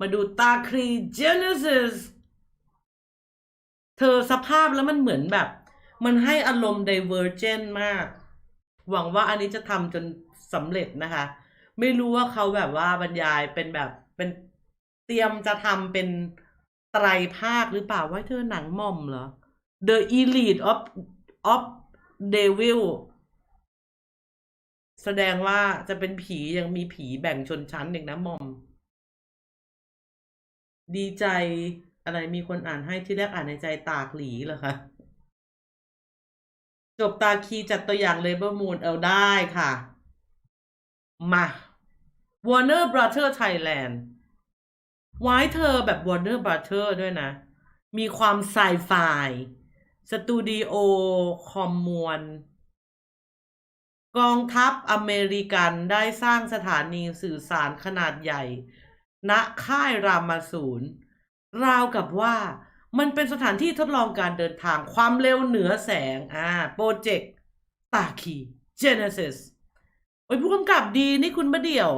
มาดูตาครี Genesis เธอสภาพแล้วมันเหมือนแบบ มันให้อารมณ์ Divergent มาก หวังว่าอันนี้จะทำจนสำเร็จนะคะ ไม่รู้ว่าเขาแบบว่าบรรยายเป็นแบบเป็นเตรียมจะทำเป็นไตรภาคหรือเปล่าว่าเธอหนังม่อมเหรอ The Elite of of Devil แสดงว่าจะเป็นผียังมีผีแบ่งชนชั้นอีกนะม่อม ดีใจอะไรมีคนอ่านให้ที่แรกอ่านในใจตากหลีเหรอคะ จบตาคีจัดตัวอย่างเลเบอร์มูนเอาได้ค่ะ มา Warner Brother Thailand ไว้เธอแบบ Warner Brother ด้วยนะ มีความไซไฟสตูดิโอคอมมวลกองทัพอเมริกันได้สร้างสถานีสื่อสารขนาดใหญ่ ณค่ายรามาศูนย์ราวกับว่ามันเป็นสถานที่ทดลองการเดินทางความเร็วเหนือแสงอ่าโปรเจกต์ตาคี Genesis โอ้ยผู้กำกับดีนี่คุณมาเดี่ยว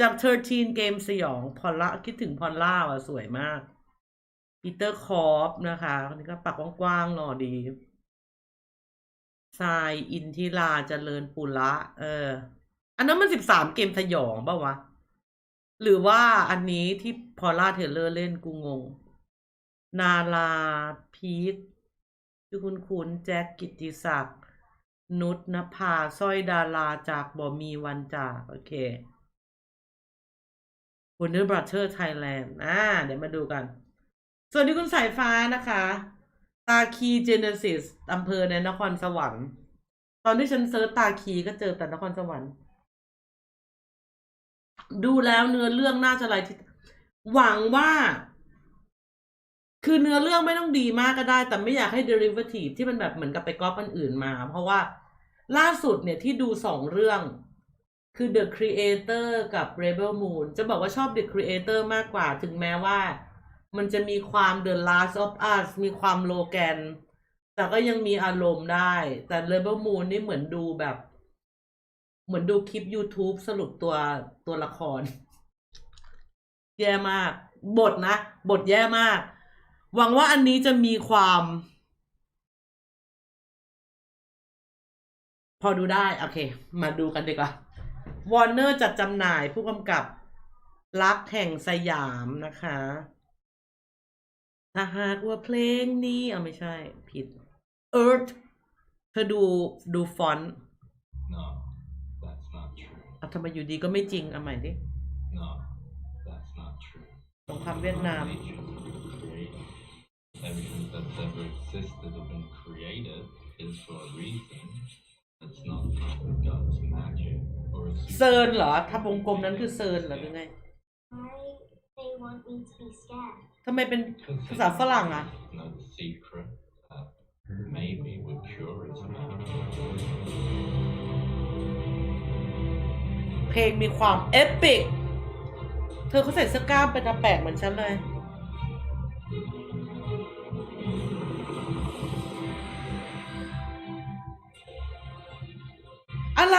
จาก 13 เกมสยองพอลล่าคิดถึงพอลล่าว่ะสวยมากปีเตอร์คอปนะคะคนนี้ก็ปากกว้างๆหล่อดีทรายอินทิราเจริญปุระเออ อันนั้นมันสิบสามเกมสยองป่าวะ หรือว่าอันนี้ที่พอล่าเทเลอร์เล่นกูงง นาลาพีทชื่อคุณคุณแจ็คกิตติศักดิ์นุชนภาสร้อยดาราจากบ่มีวันจากโอเค Warner Brother Thailand อ่า เดี๋ยวมาดูกัน ส่วนที่คุณสายฟ้านะคะ ตาคีเจเนซิสอำเภอในนครสวรรค์ ตอนที่ฉันเซิร์ชตาคีก็เจอแต่นครสวรรค์ ดูแล้วเนื้อเรื่องน่าจะอะไรที่หวังว่า คือเนื้อเรื่องไม่ต้องดีมากก็ได้ แต่ไม่อยากให้ derivative ที่มันแบบเหมือนกับไปก๊อปอันอื่นมา เพราะว่าล่าสุดเนี่ยที่ดูสองเรื่อง คือ The Creator กับ Rebel Moon จะบอกว่าชอบ The Creator มากกว่า ถึงแม้ว่า มันจะมีความ The Last of Us มีความโลแกน แต่ก็ยังมีอารมณ์ได้ แต่ Rebel Moon นี่เหมือนดูแบบ เหมือนดูคลิป YouTube สรุปตัวตัวละคร แย่มาก บทนะ บทแย่มาก หวังว่าอันนี้จะมีความ พอดูได้ โอเค มาดูกันดีกว่าวอร์เนอร์จัดจำหน่ายผู้กำกับรักแห่งสยามนะคะถ้าหากว่าเพลงนี้เอาไม่ใช่ ผิด Earth เธอดูดูฟอนต์ No, that's not true. เอาทำไมอยู่ดีก็ไม่จริงเอาใหม่ดิ No, that's not true. สงครามเวียดนาม Nature was created. Everything that's ever existed or been created is for a reason. It's not God's magic or a เซิร์นเหรอ ถ้าวงกลมนั้นคือเซิร์นเหรอหรือไง Why they want me to be scared? ทำไมเป็น ภาษาฝรั่งอะ It's not a secret that maybe we're curious about. เพลงมีความเอปิก เธอเขาใส่เสื้อกล้ามเป็นอาแปกเหมือนฉันเลย อะไร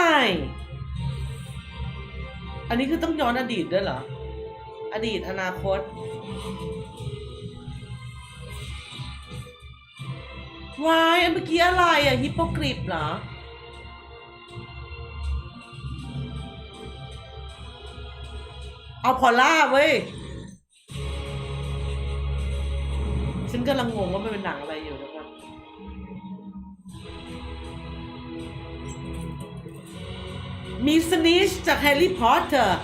อันนี้คือต้องย้อนอดีตด้วยเหรอ อดีตอนาคต วายอันเมื่อกี้อะไรอะฮิปโปกริปเหรอ เอาพอลล่าเว้ย ฉันกำลังงงว่ามันเป็นหนังอะไรอยู่นะครับ มีสนิชจากแฮร์รี่พอตเตอร์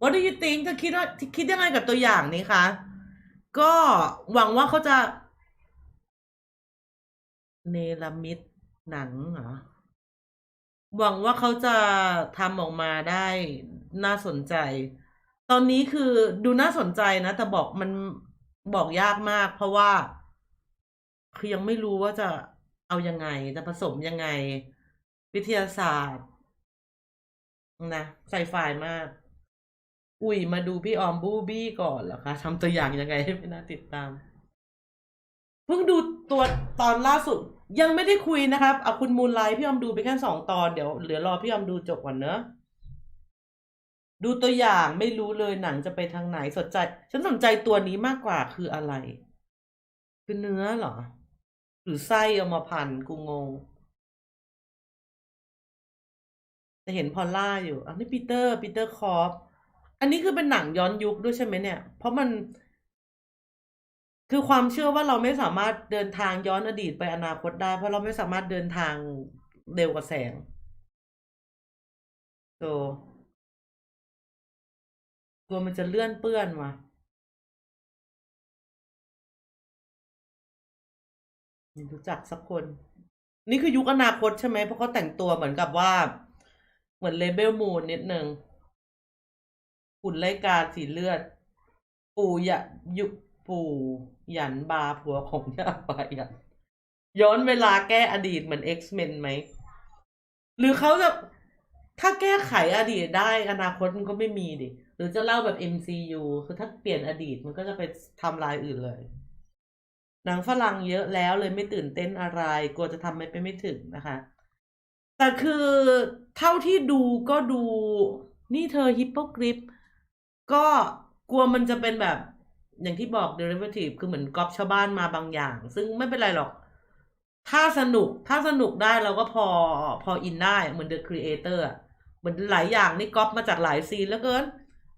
What do you think เธอคิดว่าคิดยังไงกับตัวอย่างนี้คะ ก็หวังว่าเขาจะ เนลมิตหนังเหรอหวังว่าเขาจะทำออกมาได้น่าสนใจ ตอนนี้คือดูน่าสนใจนะ แต่บอกมันบอกยากมาก เพราะว่า คือยังไม่รู้ว่าจะเอายังไง จะผสมยังไง วิทยาศาสตร์นะใส่ฝ่ายมาก อุ้ยมาดูพี่ออมบูบี้ก่อนเหรอคะทำตัวอย่างยังไงให้ไม่น่าติดตาม เพิ่งดูตัวตอนล่าสุด ยังไม่ได้คุยนะครับ เอาคุณมูลไลท์พี่อมดูไปแค่สองตอนเดี๋ยวเหลือรอพี่ออมดูจบก่อนเนอะดูตัวอย่างไม่รู้เลยหนังจะไปทางไหนสนใจ ฉันสนใจตัวนี้มากกว่าคืออะไร คือเนื้อเหรอ หรือไส้เอามาพันกูงงจะเห็นพอลล่าอยู่อันนี้ปีเตอร์ปีเตอร์คอฟอันนี้คือเป็นหนังย้อนยุคด้วยใช่ไหมเนี่ย เพราะมัน คือความเชื่อว่าเราไม่สามารถเดินทางย้อนอดีตไปอนาคตได้ เพราะเราไม่สามารถเดินทางเร็วกว่าแสงโตกลัวมันจะเลื่อนเปื้อนมาไม่รู้จักสักคน นี่คือยุคอนาคตใช่ไหมเพราะเขาแต่งตัวเหมือนกับว่า เหมือนเลเบลมูนนิดนึงหุ่นไลกาสีเลือด ปู่ยะยุปู่ หยันบาผัวของย่าบาหยันย้อนเวลาแก้อดีตเหมือน X-Men ไหม หรือเขาจะถ้าแก้ไขอดีตได้อนาคตมันก็ไม่มีดิ หรือจะเล่าแบบ MCU คือถ้าเปลี่ยนอดีตมันก็จะไปทำลายอื่นเลย หนังฝรั่งเยอะแล้วเลยไม่ตื่นเต้นอะไร กลัวจะทำไม่ไปไม่ถึงนะคะ แต่คือเท่าที่ดูก็ดูนี่เธอฮิปโปกริปก็กลัวมันจะเป็นแบบ อย่างที่บอก derivative คือเหมือนก๊อปชาวบ้านมาบางอย่าง ซึ่งไม่เป็นไรหรอก ถ้าสนุกถ้าสนุกได้เราก็พอพออินได้เหมือน The Creator อะเหมือนหลายอย่างนี่ก๊อปมาจากหลายซีนแล้วเกิน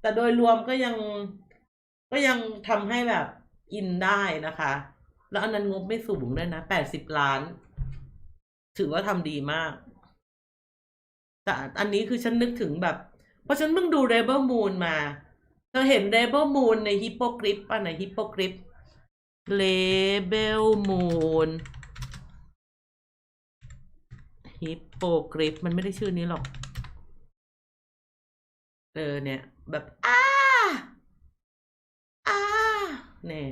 แต่โดยรวมก็ยังก็ยังทำให้แบบอินได้นะคะ แล้วอันนั้นงบไม่สูงด้วยนะแปดสิบล้าน ถือว่าทำดีมาก แต่อันนี้คือฉันนึกถึงแบบ เพราะฉันเพิ่งดู Rebel Moon มา เธอเห็น Rebel Moon ใน Hippogriff ป่ะใน Hippogriff Rebel Moon Hippogriff มันไม่ได้ชื่อนี้หรอก เออเนี่ย แบบอ้าอ้าเนี่ย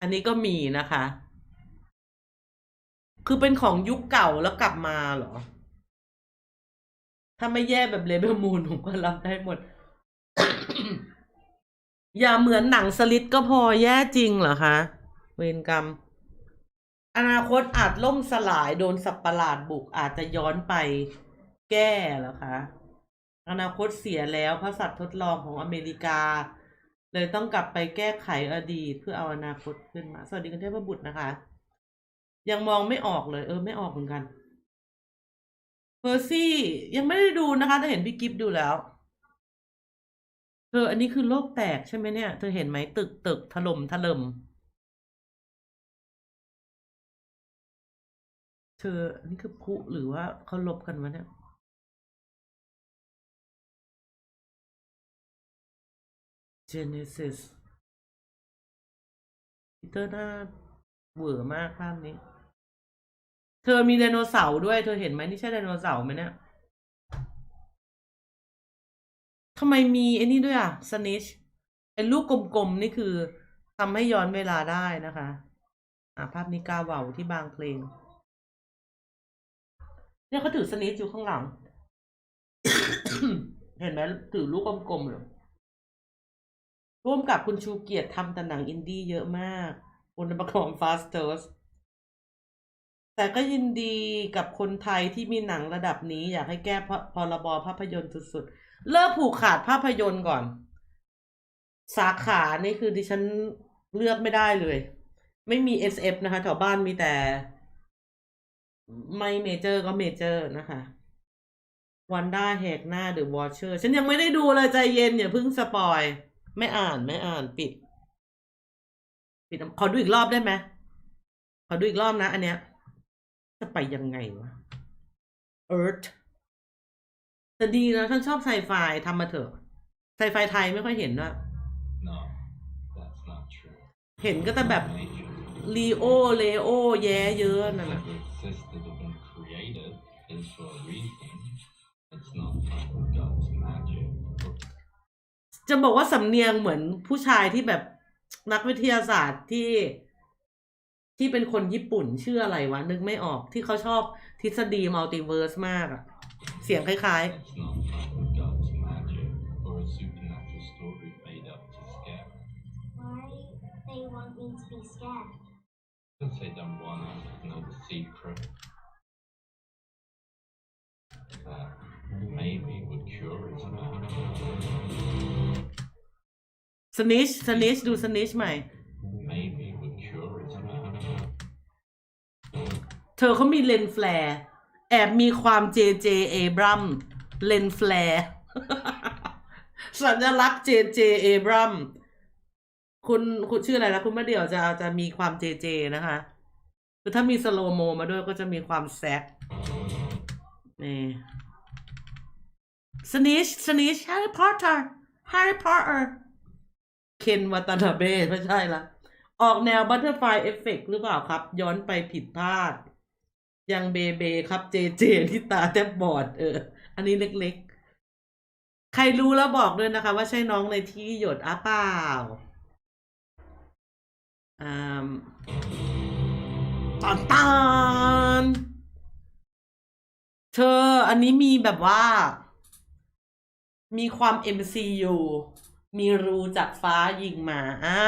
อันนี้ก็มีนะคะ คือเป็นของยุคเก่าแล้วกลับมาเหรอ ถ้าไม่แย่แบบเลเบลมูนผมก็รับได้หมด อย่าเหมือนหนังสลิดก็พอแย่จริงเหรอคะ เวรกรรม อนาคตอาจล่มสลายโดนสัตว์ประหลาดบุกอาจจะย้อนไปแก้เหรอคะ อนาคตเสียแล้วพระสัตว์ทดลองของอเมริกา เลยต้องกลับไปแก้ไขอดีตเพื่อเอาอนาคตขึ้นมา สวัสดีคุณเทพบุตรนะคะ ยังมองไม่ออกเลย เออไม่ออกเหมือนกันเพอร์ซี่ยังไม่ได้ดูนะคะแต่เห็นพี่กิฟดูแล้ว เธออันนี้คือโลกแตกใช่ไหมเนี่ย เธอเห็นไหมตึกตึกถล่มถล่มเธออันนี้คือพุหรือว่าเขาลบกันวะเนี่ย Genesis พีเตอร์หน้าเหวอมากภาพนี้ เธอมีไดโนเสาร์ด้วย เธอเห็นไหมนี่ใช่ไดโนเสาร์ไหมเนี่ยำไมมีไอ้นี่ด้วยอะสนิชไอ้ลูกกลมๆ นี่คือทำให้ย้อนเวลาได้นะคะ อ่าภาพนี้กาเหว่าที่บางเพลง เนี่ยเขาถือสนิชอยู่ข้างหลัง เห็นไหมถือลูกกลมๆเลยร่วมกับคุณชูเกียรติทำแต่หนังอินดี้เยอะมากคุประกอบ Fast t o s แต่ก็ยินดีกับคนไทยที่มีหนังระดับนี้ อยากให้แก้พพรบภาพยนตร์สุดๆ เลิกผูกขาดภาพยนตร์ก่อน สาขานี่คือดิฉันเลือกไม่ได้เลย ไม่มี SF นะคะแถวบ้านมีแต่ ไม่เมเจอร์ก็เมเจอร์นะคะวันด้าแหกหน้าเดอะวอชเชอร์ฉันยังไม่ได้ดูเลยใจเย็นอย่าเพิ่งสปอย ไม่อ่านไม่อ่านปิด ปิด ขอดูอีกรอบได้ไหมขอดูอีกรอบนะ อันเนี้ย จะไปยังไงวะ Earth แต่ดีนะฉันชอบไซไฟทำมาเถอะไซไฟไทยไม่ค่อยเห็นด้วย No, that's not true. เห็นก็แต่แบบ Nature ลีโอเลโอ แย้เยอะนั่นนะ Whatever exists that have been created is for a reason. It's not part of God's magic. จะบอกว่าสำเนียงเหมือนผู้ชายที่แบบนักวิทยาศาสตร์ที่ ที่เป็นคนญี่ปุ่นชื่ออะไรวะ นึกไม่ออกที่เขาชอบทฤษฎีมัลติเวิร์สมากอะ เสียงคล้าย It's not part of God's magic or a supernatural story made up to scare. Why they want me to be scared? Because they don't want us to know the secret that maybe would cure its man. สนิช สนิช ดูสนิชใหม่ Maybe would cure its man. เธอเขามีเลนส์แฟลร์ แอบมีความ JJ เอบรัมเลนแฟลร์สัญลักษณ์ JJ เอบรัมคุณคุณชื่ออะไรนะคุณมะเดี่ยวจะจะมีความ JJ นะคะคือถ้ามีสโลโมมาด้วยก็จะมีความแซกนี่สนิชสนิชแฮร์รี่พอตเตอร์แฮร์รี่พอตเตอร์เคนวัตนาเบะไม่ใช่ละออกแนวบัตเตอร์ไฟเอฟเฟกหรือเปล่าครับ ย้อนไปผิดพลาด ยังเบเบครับเจเจที่ตาแทบบอด เออ อันนี้เล็กๆ ใครรู้แล้วบอกด้วยนะคะ ว่าใช่น้องในที่หยดอาเปล่าอ่าตอนตอนเธออันนี้มีแบบว่า มีความ MCU มีรูจากฟ้ายิงมา อ่า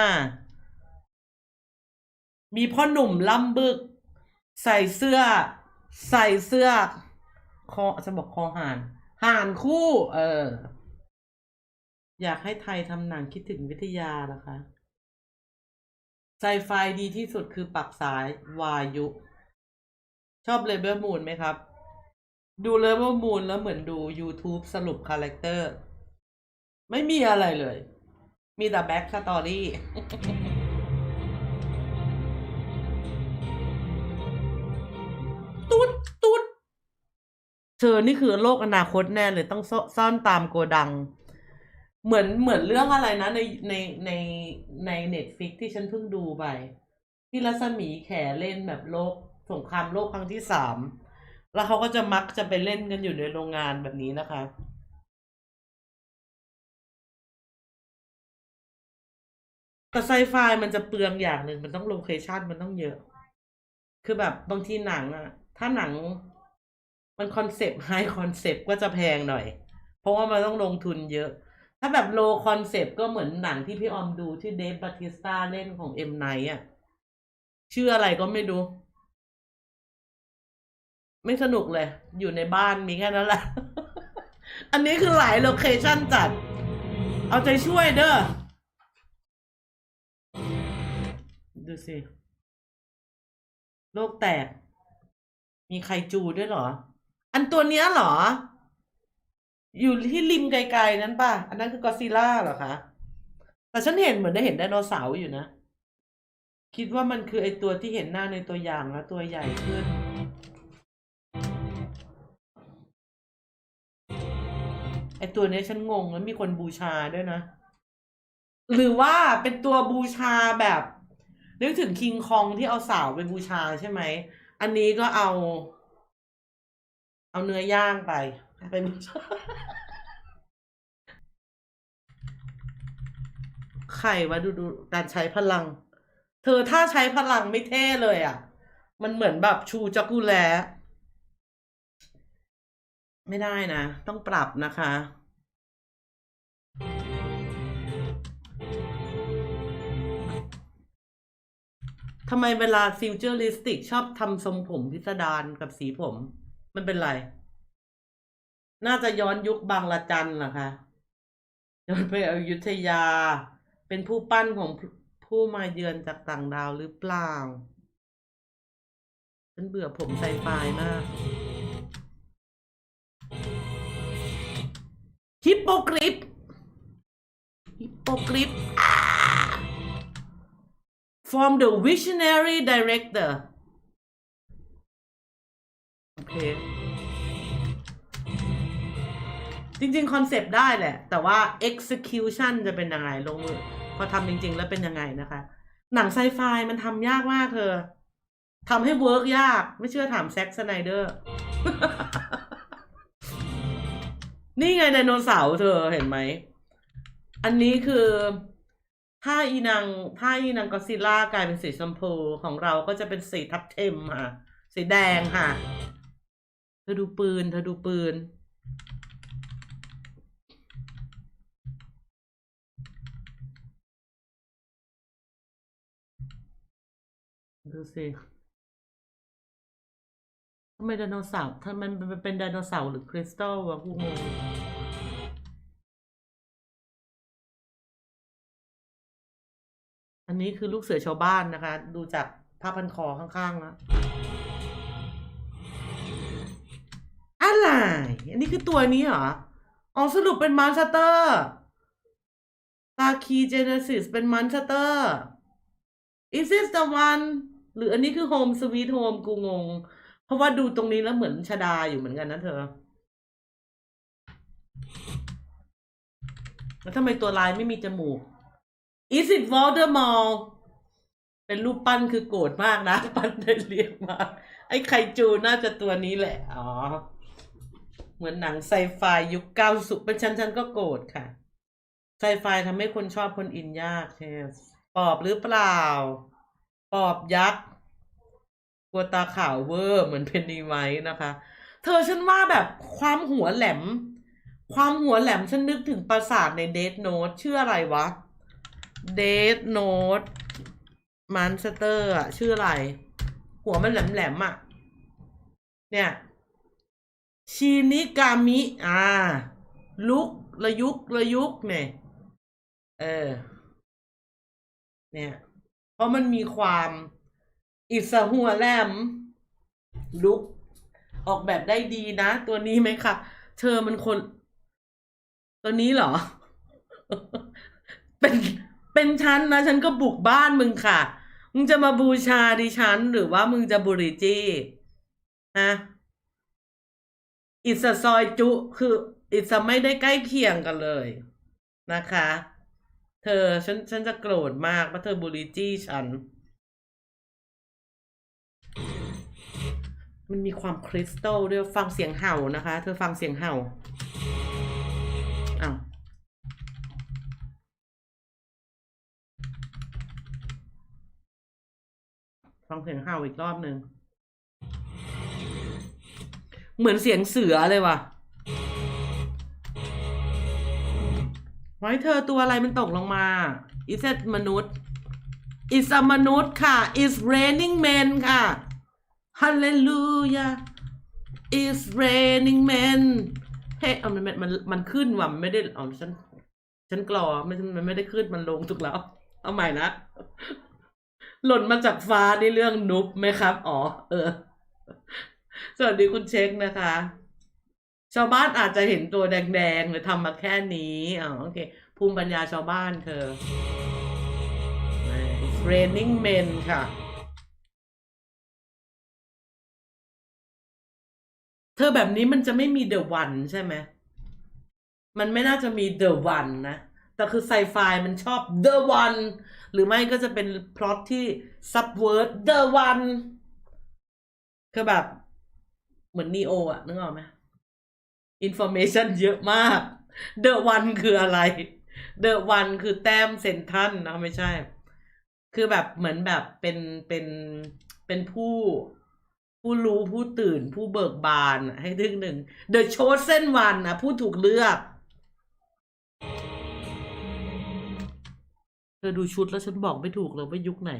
มีพ่อหนุ่มล่ำบึก ใส่เสื้อ ใส่เสื้อ คอจะบอกคอห่านห่านคู่ เออ อยากให้ไทยทำหนังคิดถึงวิทยานะคะไซไฟดีที่สุดคือปักสายวายุ ชอบเลเวลมูนไหมครับ ดูเลเวลมูนแล้วเหมือนดู YouTube สรุปคาแรคเตอร์ ไม่มีอะไรเลย มีแต่แบ็กสตอรี่ เธอนี่คือโลกอนาคตแน่เลยต้องซ่อนตามโกดัง เหมือนเหมือนเรื่องอะไรนะ ในในในในเน็ตฟิกที่ฉันเพิ่งดูไป ที่รัศมีแขเล่นแบบโลกสงครามโลกครั้งที่สามแล้วเขาก็จะมักจะไปเล่นกันอยู่ในโรงงานแบบนี้นะคะ แต่ไซไฟมันจะเปลืองอย่างหนึ่งมันต้องโลเคชันมันต้องเยอะ คือแบบบางทีหนังอะถ้าหนัง มันคอนเซปต์ไฮคอนเซปต์ก็จะแพงหน่อย เพราะว่ามันต้องลงทุนเยอะ ถ้าแบบโลคอนเซปต์ก็เหมือนหนังที่พี่ออมดูที่เดฟบาติสตาเล่นของเอ็มไนอะชื่ออะไรก็ไม่รู้ ไม่สนุกเลย อยู่ในบ้านมีแค่นั้นแหละ อันนี้คือหลายโลเคชั่นจัด เอาใจช่วยเด้อ ดูสิ โลกแตก มีใครจูด้วยเหรอ อันตัวเนี้ยเหรอ อยู่ที่ริมไกลๆนั้นป่ะ อันนั้นคือกอซิล่าเหรอคะแต่ฉันเห็นเหมือนได้เห็นไดโนเสาร์อยู่นะ คิดว่ามันคือไอตัวที่เห็นหน้าในตัวอย่างแล้วตัวใหญ่ขึ้น ไอตัวเนี้ยฉันงงแล้วมีคนบูชาด้วยนะ หรือว่าเป็นตัวบูชาแบบนึกถึงคิงคองที่เอาสาวไปบูชาใช่ไหม อันนี้ก็เอา เอาเนื้อย่างไป ไปบูชาใครวะดูดูการใช้พลัง เธอถ้าใช้พลังไม่เท่เลยอะ มันเหมือนแบบชูจักรูแลไม่ได้นะ ต้องปรับนะคะ ทำไมเวลาฟิวเจอริสติกชอบทำทรงผมพิสดารกับสีผม มันเป็นไร น่าจะย้อนยุคบางละจันเหรอคะย้อนไปอยุธยา เป็นผู้ปั้นของผู้มาเยือนจากต่างดาวหรือเปล่า ฉันเบื่อผมไซไฟมากฮิปโปกริปฮิปโปกริป from the visionary director เคจริงๆ คอนเซปต์ได้แหละ แต่ว่า execution จะเป็นยังไงลงมือพอทำจริง ๆ แล้วเป็นยังไงนะคะ หนังไซไฟมันทำยากมากเธอทำให้เวิร์กยาก ไม่เชื่อถามแซ็กสไนเดอร์ นี่ไงไดโนเสาร์เธอเห็นไหม อันนี้คือถ้าอีนางถ้าอีนางก็ซิล่ากลายเป็นสีชมพูของเราก็จะเป็นสีทับเทมค่ะ สีแดงค่ะ ธอดูปืน เธอดูปืน ดูสิทำไมไดโนเสาร์ทำไมมันเป็นไดโนเสาร์หรือคริสตัลวะกูงงอันนี้คือลูกเสือชาวบ้านนะคะ ดูจากผ้าพันคอข้างๆแล้ว อะไรอันนี้คือตัวนี้เหรอ อ๋อสรุปเป็นมันสเตอร์ตาคีเจเนซิสเป็นมันสเตอร์ is this the one หรืออันนี้คือ home sweet home กูงง เพราะว่าดูตรงนี้แล้วเหมือนชดาอยู่เหมือนกันนะเธอ แล้วทำไมตัวลายไม่มีจมูก is it Voldemort เป็นรูปปั้นคือโกรธมากนะ ปั้นได้เรียกมากไอ้ไคจูน่าจะตัวนี้แหละ อ๋อ เหมือนหนังไซไฟยุคเก้าสุเป็นฉันฉันก็โกรธค่ะ ไซไฟทำให้คนชอบคนอินยากเชสปอบหรือเปล่า ปอบยักษ์กลัวตาขาวเวอร์เหมือนเพนนีไว้นะคะ เธอฉันว่าแบบความหัวแหลม ความหัวแหลมฉันนึกถึงปราสาทในเด n โน e ชื่ออะไรวะเด n โน e มันสเตอร์อะชื่ออะไร หัวมันแหลมๆอะเนี่ย ชินิกามิ อ่า ลุกระยุกระยุกเนี่ย เออ เนี่ย เพราะมันมีความอิสหัวแหลม ลุก ออกแบบได้ดีนะ ตัวนี้ไหมคะเธอมันคน ตัวนี้เหรอ เป็นเป็นฉันนะฉันก็บุกบ้านมึงค่ะ มึงจะมาบูชาดิฉัน หรือว่ามึงจะบุริจี้ฮะ อิสซอยจุคืออิสไม่ได้ใกล้เคียงกันเลยนะคะ เธอฉันฉันจะโกรธมากว่าะเธอบูลลิจี้ฉัน มันมีความคริสตัลด้วยฟังเสียงเห่านะคะ เธอฟังเสียงเห่าอ้าวฟังเสียงเห่าอีกรอบหนึ่ง เหมือนเสียงเสือเลยว่ะ ไว้เธอตัวอะไรมันตกลงมา is it มนุษย์ is a มนุษย์ค่ะ is raining men ค่ะ hallelujah is raining men เฮ้ยเอามันมันมันขึ้นว่ะมันไม่ได้อ๋อฉันฉันกรอไม่มันไม่ได้ขึ้นมันลงถูกแล้ว เอาใหม่นะ หล่นมาจากฟ้าในเรื่องนุบไหมครับ อ๋อ เออ สวัสดีคุณเช็คนะคะ ชาวบ้านอาจจะเห็นตัวแดงๆหรือทำมาแค่นี้อ๋อโอเค ภูมิปัญญาชาวบ้านเธอ raining men ค่ะ เธอแบบนี้มันจะไม่มี the one ใช่ไหม มันไม่น่าจะมี the one นะ แต่คือไซไฟมันชอบ the one หรือไม่ก็จะเป็นพล็อตที่ subvert the one คือแบบ เหมือนนีโออะนึกออกไหม information เยอะมาก the one คืออะไร the one คือแต้มเซนทันนะไม่ใช่ คือแบบเหมือนแบบเป็นเป็นเป็นผู้ผู้รู้ผู้ตื่นผู้เบิกบานอะให้ถึงหนึ่ง the chosen one นะผู้ถูกเลือกเธอดูชุดแล้วฉันบอกไม่ถูกเลยว่ายุคไหน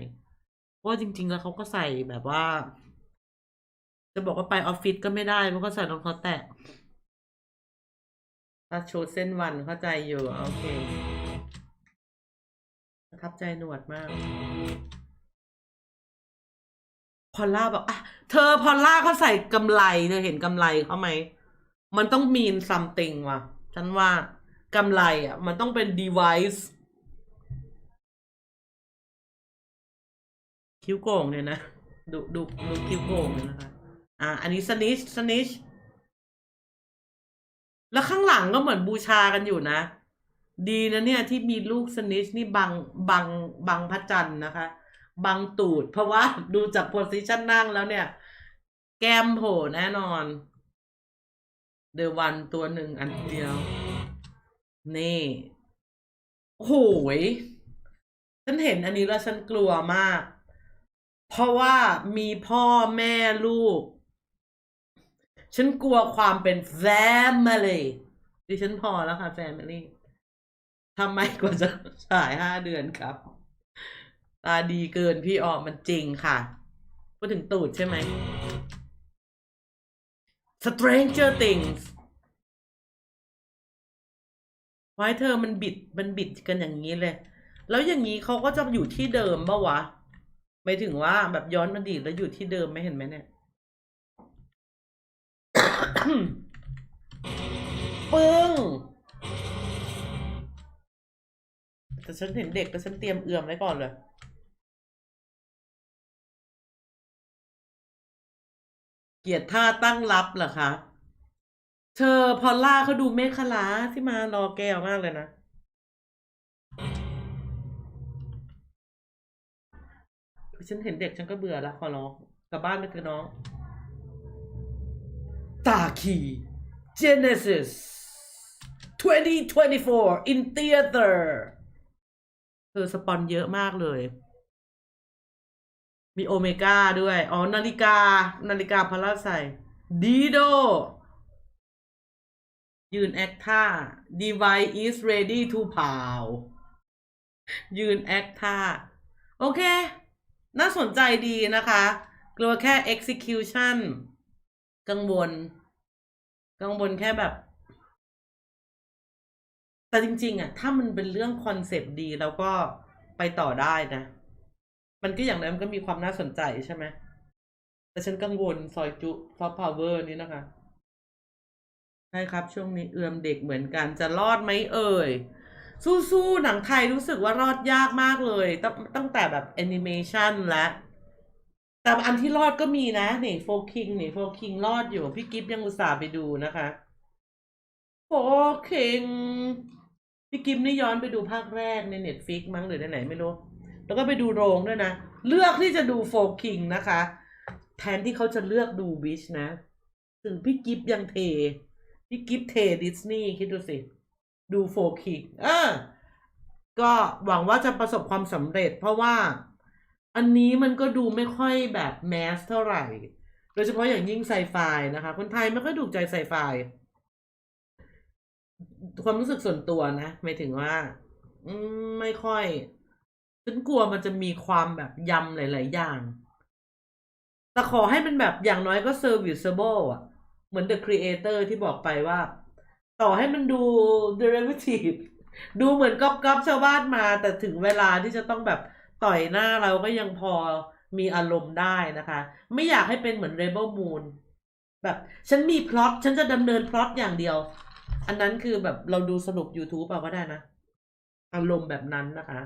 เพราะว่าจริง ๆ แล้วเขาก็ใส่แบบว่า จะบอกว่าไปออฟฟิศก็ไม่ได้เพราะเขาใส่รองเท้าแตะถ้าโชว์เส้นวันเข้าใจอยู่ โอเคประทับใจหนวดมาก พอลล่าบอกอะเธอพอลล่าเขาใส่กำไลเธอเห็นกำไลเขาไหม มันต้องมีน something ว่ะ ฉันว่ากำไลอะ มันต้องเป็น device คิ้วโก่งเนี่ยนะ ดูดูดูคิ้วโก่งเนี่ยนะคะ อ่า อันนี้สนิชสนิชแล้วข้างหลังก็เหมือนบูชากันอยู่นะ ดีนะเนี่ย ที่มีลูกสนิชนี่บังบังบังพระจันทร์นะคะ บังตูด เพราะว่าดูจากโพสิชันนั่งแล้วเนี่ย แก้มโผล่แน่นอน เดวันตัวหนึ่งอันเดียว นี่โอ้โหยฉันเห็นอันนี้แล้วฉันกลัวมาก เพราะว่ามีพ่อแม่ลูก ฉันกลัวความเป็น family ดิฉันพอแล้วค่ะ family ทำไมกว่าจะฉายห้าเดือนครับ ตาดีเกินพี่ออกมันจริงค่ะดถึงตูดใช่ไหม Stranger Things ไว้เธอมันบิดมันบิดกันอย่างนี้เลย แล้วอย่างนี้เขาก็จะอยู่ที่เดิมปะวะหมายถึงว่าแบบย้อนอดีตแล้วอยู่ที่เดิมไหมเห็นไหมเนี่ย ปึ้งแต่ฉันเห็นเด็กแต่ฉันเตรียมเอื่อมไว้ก่อนเลย เกียดท่าตั้งรับเหรอคะ เธอพอลล่าเขาดูเมฆขลาที่มารอแก้วมากเลยนะฉันเห็นเด็กฉันก็เบื่อแล้วขอร้องกลับบ้านไปเถอะน้อง ตาคี Genesis 2024 in theater เธอสปอนเยอะมากเลย มีโอเมก้าด้วย อ๋อ นาฬิกา นาฬิกาพาราใส่ดีโด ยืนแอคท่า device is ready to pow ยืนแอคท่า โอเค น่าสนใจดีนะคะกลัวแค่ execution กังวล กังวลแค่แบบ แต่จริง ๆอะถ้ามันเป็นเรื่องคอนเซปต์ดีแล้วก็ไปต่อได้นะ มันก็อย่างนั้นมันก็มีความน่าสนใจใช่ไหมแต่ฉันกังวลซอยจุซอฟต์พาวเวอร์นี้นะคะใช่ครับ ช่วงนี้เอือมเด็กเหมือนกันจะรอดไหมเอ่ย สู้ๆหนังไทยรู้สึกว่ารอดยากมากเลย ตั้งตั้งแต่แบบแอนิเมชันและ แต่อันที่รอดก็มีนะนี่โฟคิงนี่โฟคิงรอดอยู่ พี่กิฟยังอุตส่าห์ไปดูนะคะโฟคิงพี่กิฟนี่ย้อนไปดูภาคแรกในเน็ตฟิกมั้งหรือในไหนไม่รู้ แล้วก็ไปดูโรงด้วยนะ เลือกที่จะดูโฟคิงนะคะ แทนที่เขาจะเลือกดูวิชนะ ถึงพี่กิฟยังเท พี่กิฟเทดิสนีย์คิดดูสิ ดูโฟคิงเออก็หวังว่าจะประสบความสำเร็จเพราะว่า อันนี้มันก็ดูไม่ค่อยแบบแมสเท่าไหร่ โดยเฉพาะอย่างยิ่งไซไฟนะคะ คนไทยไม่ค่อยถูกใจไซไฟ ความรู้สึกส่วนตัวนะหมายถึงว่า อืมไม่ค่อยฉันกลัวมันจะมีความแบบยำหลาย ๆ อย่าง แต่ขอให้มันแบบอย่างน้อยก็ serviceable อะ เหมือน The Creator ที่บอกไปว่า ต่อให้มันดู derivative ดูเหมือนก๊อปก๊อปชาวบ้านมา แต่ถึงเวลาที่จะต้องแบบ ต่อยหน้าเราก็ยังพอมีอารมณ์ได้นะคะ ไม่อยากให้เป็นเหมือนเรเบิลมูนแบบฉันมีพล็อตฉันจะดำเนินพล็อตอย่างเดียว อันนั้นคือแบบเราดูสรุป YouTube เอาก็ได้นะ อารมณ์แบบนั้นนะคะ